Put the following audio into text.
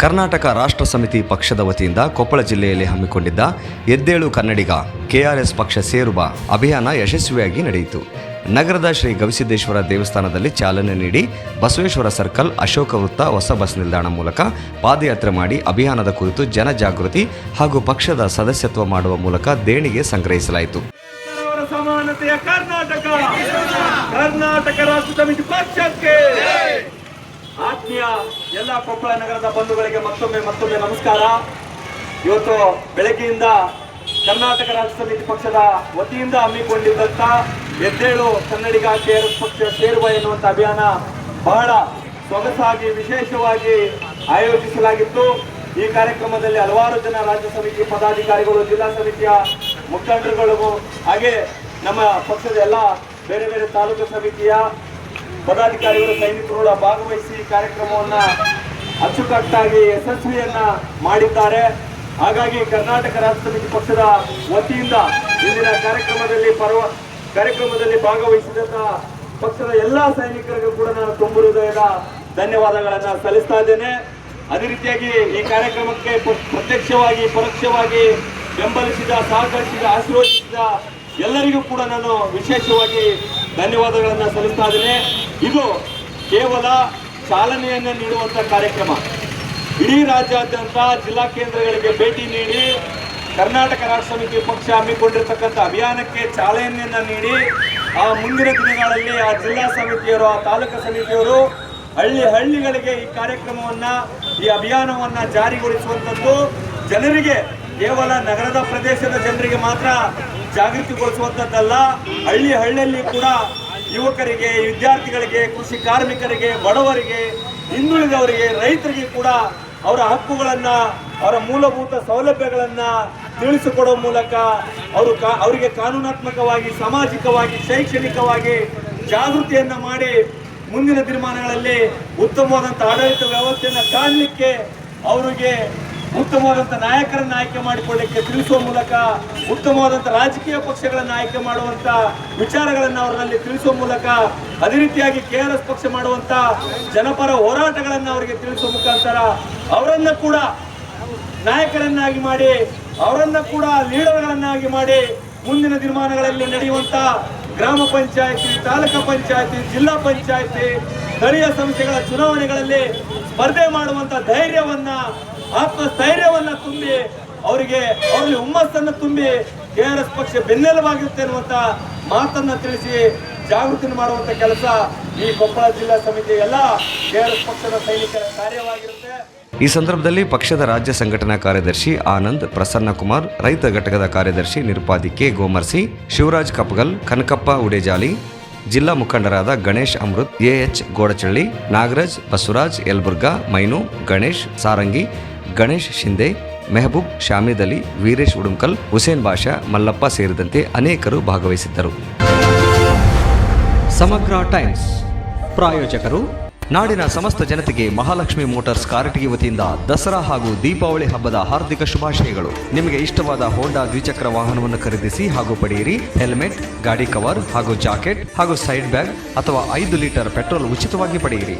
ಕರ್ನಾಟಕ ರಾಷ್ಟ್ರ ಸಮಿತಿ ಪಕ್ಷದ ವತಿಯಿಂದ ಕೊಪ್ಪಳ ಜಿಲ್ಲೆಯಲ್ಲಿ ಹಮ್ಮಿಕೊಂಡಿದ್ದ ಎದ್ದೇಳು ಕನ್ನಡಿಗ ಕೆಆರ್ಎಸ್ ಪಕ್ಷ ಸೇರುವ ಅಭಿಯಾನ ಯಶಸ್ವಿಯಾಗಿ ನಡೆಯಿತು. ನಗರದ ಶ್ರೀ ಗವಿಸಿದ್ದೇಶ್ವರ ದೇವಸ್ಥಾನದಲ್ಲಿ ಚಾಲನೆ ನೀಡಿ ಬಸವೇಶ್ವರ ಸರ್ಕಲ್, ಅಶೋಕ ವೃತ್ತ, ಹೊಸ ಬಸ್ ನಿಲ್ದಾಣ ಮೂಲಕ ಪಾದಯಾತ್ರೆ ಮಾಡಿ ಅಭಿಯಾನದ ಕುರಿತು ಜನಜಾಗೃತಿ ಹಾಗೂ ಪಕ್ಷದ ಸದಸ್ಯತ್ವ ಮಾಡುವ ಮೂಲಕ ದೇಣಿಗೆ ಸಂಗ್ರಹಿಸಲಾಯಿತು. ಕರ್ನಾಟಕ ರಾಷ್ಟ್ರ ಸಮಿತಿ ಪಕ್ಷಕ್ಕೆ. ಆತ್ಮೀಯ ಎಲ್ಲ ಕೊಪ್ಪಳ ನಗರದ ಬಂಧುಗಳಿಗೆ ಮತ್ತೊಮ್ಮೆ ಮತ್ತೊಮ್ಮೆ ನಮಸ್ಕಾರ. ಇವತ್ತು ಬೆಳಗ್ಗೆಯಿಂದ ಕರ್ನಾಟಕ ರಾಜ್ಯ ಸಮಿತಿ ಪಕ್ಷದ ವತಿಯಿಂದ ಹಮ್ಮಿಕೊಂಡಿದ್ದಂಥ ಎದ್ದೇಳು ಕನ್ನಡಿಗ ಕೆಆರ್ಎಸ್ ಪಕ್ಷ ಸೇರುವ ಎನ್ನುವಂಥ ಅಭಿಯಾನ ಬಹಳ ಸೊಗಸಾಗಿ ವಿಶೇಷವಾಗಿ ಆಯೋಜಿಸಲಾಗಿತ್ತು. ಈ ಕಾರ್ಯಕ್ರಮದಲ್ಲಿ ಹಲವಾರು ಜನ ರಾಜ್ಯ ಸಮಿತಿ ಪದಾಧಿಕಾರಿಗಳು, ಜಿಲ್ಲಾ ಸಮಿತಿಯ ಮುಖಂಡರುಗಳು ಹಾಗೆ ನಮ್ಮ ಪಕ್ಷದ ಎಲ್ಲ ಬೇರೆ ಬೇರೆ ತಾಲೂಕು ಸಮಿತಿಯ ಪದಾಧಿಕಾರಿಗಳು ಸೈನಿಕರುಗಳ ಭಾಗವಹಿಸಿ ಕಾರ್ಯಕ್ರಮವನ್ನ ಅಚ್ಚುಕಟ್ಟಾಗಿ ಯಶಸ್ವಿಯನ್ನ ಮಾಡಿದ್ದಾರೆ. ಹಾಗಾಗಿ ಕರ್ನಾಟಕ ರಾಷ್ಟ್ರ ಸಮಿತಿ ಪಕ್ಷದ ವತಿಯಿಂದ ಇಂದಿನ ಕಾರ್ಯಕ್ರಮದಲ್ಲಿ ಪರ್ವ, ಕಾರ್ಯಕ್ರಮದಲ್ಲಿ ಭಾಗವಹಿಸಿದಂತ ಪಕ್ಷದ ಎಲ್ಲಾ ಸೈನಿಕರಿಗೂ ಕೂಡ ನಾನು ತುಂಬು ಹೃದಯದ ಧನ್ಯವಾದಗಳನ್ನ ಸಲ್ಲಿಸ್ತಾ ಇದ್ದೇನೆ. ಅದೇ ರೀತಿಯಾಗಿ ಈ ಕಾರ್ಯಕ್ರಮಕ್ಕೆ ಪ್ರ- ಪ್ರತ್ಯಕ್ಷವಾಗಿ, ಪರೋಕ್ಷವಾಗಿ ಬೆಂಬಲಿಸಿದ, ಸಹಕರಿಸಿದ, ಆಶೀರ್ವದಿಸಿದ ಎಲ್ಲರಿಗೂ ಕೂಡ ನಾನು ವಿಶೇಷವಾಗಿ ಧನ್ಯವಾದಗಳನ್ನು ಸಲ್ಲಿಸ್ತಾ ಇದ್ದೇನೆ. ಇದು ಕೇವಲ ಚಾಲನೆಯನ್ನು ನೀಡುವಂತ ಕಾರ್ಯಕ್ರಮ. ಇಡೀ ರಾಜ್ಯಾದ್ಯಂತ ಜಿಲ್ಲಾ ಕೇಂದ್ರಗಳಿಗೆ ಭೇಟಿ ನೀಡಿ, ಕರ್ನಾಟಕ ರಾಷ್ಟ್ರ ಸಮಿತಿ ಪಕ್ಷ ಹಮ್ಮಿಕೊಂಡಿರ್ತಕ್ಕಂಥ ಅಭಿಯಾನಕ್ಕೆ ಚಾಲನೆಯನ್ನ ನೀಡಿ, ಆ ಮುಂದಿನ ದಿನಗಳಲ್ಲಿ ಆ ಜಿಲ್ಲಾ ಸಮಿತಿಯವರು, ಆ ತಾಲೂಕು ಸಮಿತಿಯವರು ಹಳ್ಳಿ ಹಳ್ಳಿಗಳಿಗೆ ಈ ಕಾರ್ಯಕ್ರಮವನ್ನ, ಈ ಅಭಿಯಾನವನ್ನ ಜಾರಿಗೊಳಿಸುವಂಥದ್ದು ಜನರಿಗೆ ಕೇವಲ ನಗರದ ಪ್ರದೇಶದ ಜನರಿಗೆ ಮಾತ್ರ ಜಾಗೃತಿಗೊಳಿಸುವಂಥದ್ದಲ್ಲ, ಹಳ್ಳಿ ಹಳ್ಳಿಯಲ್ಲಿ ಕೂಡ ಯುವಕರಿಗೆ, ವಿದ್ಯಾರ್ಥಿಗಳಿಗೆ, ಕೃಷಿ ಕಾರ್ಮಿಕರಿಗೆ, ಬಡವರಿಗೆ, ಹಿಂದುಳಿದವರಿಗೆ, ರೈತರಿಗೆ ಕೂಡ ಅವರ ಹಕ್ಕುಗಳನ್ನ, ಅವರ ಮೂಲಭೂತ ಸೌಲಭ್ಯಗಳನ್ನ ತಿಳಿಸಿಕೊಡುವ ಮೂಲಕ ಅವರು ಅವರಿಗೆ ಕಾನೂನಾತ್ಮಕವಾಗಿ, ಸಾಮಾಜಿಕವಾಗಿ, ಶೈಕ್ಷಣಿಕವಾಗಿ ಜಾಗೃತಿಯನ್ನ ಮಾಡಿ ಮುಂದಿನ ತೀರ್ಮಾನಗಳಲ್ಲಿ ಉತ್ತಮವಾದಂಥ ಆಡಳಿತ ವ್ಯವಸ್ಥೆಯನ್ನು ಕಾಣಲಿಕ್ಕೆ ಅವರಿಗೆ ಉತ್ತಮವಾದಂಥ ನಾಯಕರನ್ನು ಆಯ್ಕೆ ಮಾಡಿಕೊಳ್ಳಿಕ್ಕೆ ತಿಳಿಸುವ ಮೂಲಕ ಉತ್ತಮವಾದಂಥ ರಾಜಕೀಯ ಪಕ್ಷಗಳನ್ನು ಆಯ್ಕೆ ಮಾಡುವಂತ ವಿಚಾರಗಳನ್ನು ಅವರಲ್ಲಿ ತಿಳಿಸುವ ಮೂಲಕ ಅದೇ ರೀತಿಯಾಗಿ ಕೆ ಆರ್ ಎಸ್ ಪಕ್ಷ ಮಾಡುವಂತ ಜನಪರ ಹೋರಾಟಗಳನ್ನು ಅವರಿಗೆ ತಿಳಿಸುವ ಮುಖಾಂತರ ಅವರನ್ನು ಕೂಡ ನಾಯಕರನ್ನಾಗಿ ಮಾಡಿ, ಅವರನ್ನು ಕೂಡ ಲೀಡರ್ಗಳನ್ನಾಗಿ ಮಾಡಿ ಮುಂದಿನ ದಿನಮಾನಗಳಲ್ಲಿ ನಡೆಯುವಂತ ಗ್ರಾಮ ಪಂಚಾಯತಿ, ತಾಲೂಕು ಪಂಚಾಯತಿ, ಜಿಲ್ಲಾ ಪಂಚಾಯತಿ, ಸ್ಥಳೀಯ ಸಂಸ್ಥೆಗಳ ಚುನಾವಣೆಗಳಲ್ಲಿ ಸ್ಪರ್ಧೆ ಮಾಡುವಂತ ಧೈರ್ಯವನ್ನ ಆತ್ಮಸ್ಥೈರ್ಯವನ್ನ ತುಂಬಿ ಅವರಿಗೆ ಅವರಲ್ಲಿ ಹುಮ್ಮಸ್ಸನ್ನು ತುಂಬಿ ಕೆ ಆರ್ ಎಸ್ ಪಕ್ಷ ಬೆನ್ನೆಲುಬಾಗಿರುತ್ತೆ ಅನ್ನುವಂತ ಮಾತನ್ನ ತಿಳಿಸಿ ಜಾಗೃತಿ ಮಾಡುವಂತ ಕೆಲಸ ಈ ಕೊಪ್ಪಳ ಜಿಲ್ಲಾ ಸಮಿತಿ ಎಲ್ಲ ಕೆ ಆರ್ ಎಸ್ ಪಕ್ಷದ ಸೈನಿಕರ ಕಾರ್ಯವಾಗಿರುತ್ತೆ. ಈ ಸಂದರ್ಭದಲ್ಲಿ ಪಕ್ಷದ ರಾಜ್ಯ ಸಂಘಟನಾ ಕಾರ್ಯದರ್ಶಿ ಆನಂದ್, ಪ್ರಸನ್ನ ಕುಮಾರ್, ರೈತ ಘಟಕದ ಕಾರ್ಯದರ್ಶಿ ನಿರುಪಾದಿ ಕೆ ಗೋಮರ್ಸಿ, ಶಿವರಾಜ್ ಕಪ್ಗಲ್, ಕನಕಪ್ಪ ಉಡೇಜಾಲಿ, ಜಿಲ್ಲಾ ಮುಖಂಡರಾದ ಗಣೇಶ್ ಅಮೃತ್ ಎಎಚ್ ಗೋಡಚಳ್ಳಿ, ನಾಗರಾಜ್ ಬಸವರಾಜ್ ಯಲ್ಬುರ್ಗಾ ಮೈನು, ಗಣೇಶ್, ಸಾರಂಗಿ ಗಣೇಶ್ ಶಿಂದೆ, ಮೆಹಬೂಬ್ ಶಾಮಿದ್ ಅಲಿ, ವೀರೇಶ್ ಉಡುಂಕಲ್, ಹುಸೇನ್ ಬಾಷಾ, ಮಲ್ಲಪ್ಪ ಸೇರಿದಂತೆ ಅನೇಕರು ಭಾಗವಹಿಸಿದ್ದರು. ಸಮಗ್ರ ಟೈಮ್ಸ್. ಪ್ರಾಯೋಜಕರು, ನಾಡಿನ ಸಮಸ್ತ ಜನತೆಗೆ ಮಹಾಲಕ್ಷ್ಮಿ ಮೋಟಾರ್ಸ್ ಕಾರಟಗಿ ವತಿಯಿಂದ ದಸರಾ ಹಾಗೂ ದೀಪಾವಳಿ ಹಬ್ಬದ ಹಾರ್ದಿಕ ಶುಭಾಶಯಗಳು. ನಿಮಗೆ ಇಷ್ಟವಾದ ಹೋಂಡಾ ದ್ವಿಚಕ್ರ ವಾಹನವನ್ನು ಖರೀದಿಸಿ ಹಾಗೂ ಪಡೆಯಿರಿ. ಹೆಲ್ಮೆಟ್, ಗಾಡಿ ಕವರ್ ಹಾಗೂ ಜಾಕೆಟ್ ಹಾಗೂ ಸೈಡ್ ಬ್ಯಾಗ್ ಅಥವಾ ಐದು ಲೀಟರ್ ಪೆಟ್ರೋಲ್ ಉಚಿತವಾಗಿ ಪಡೆಯಿರಿ.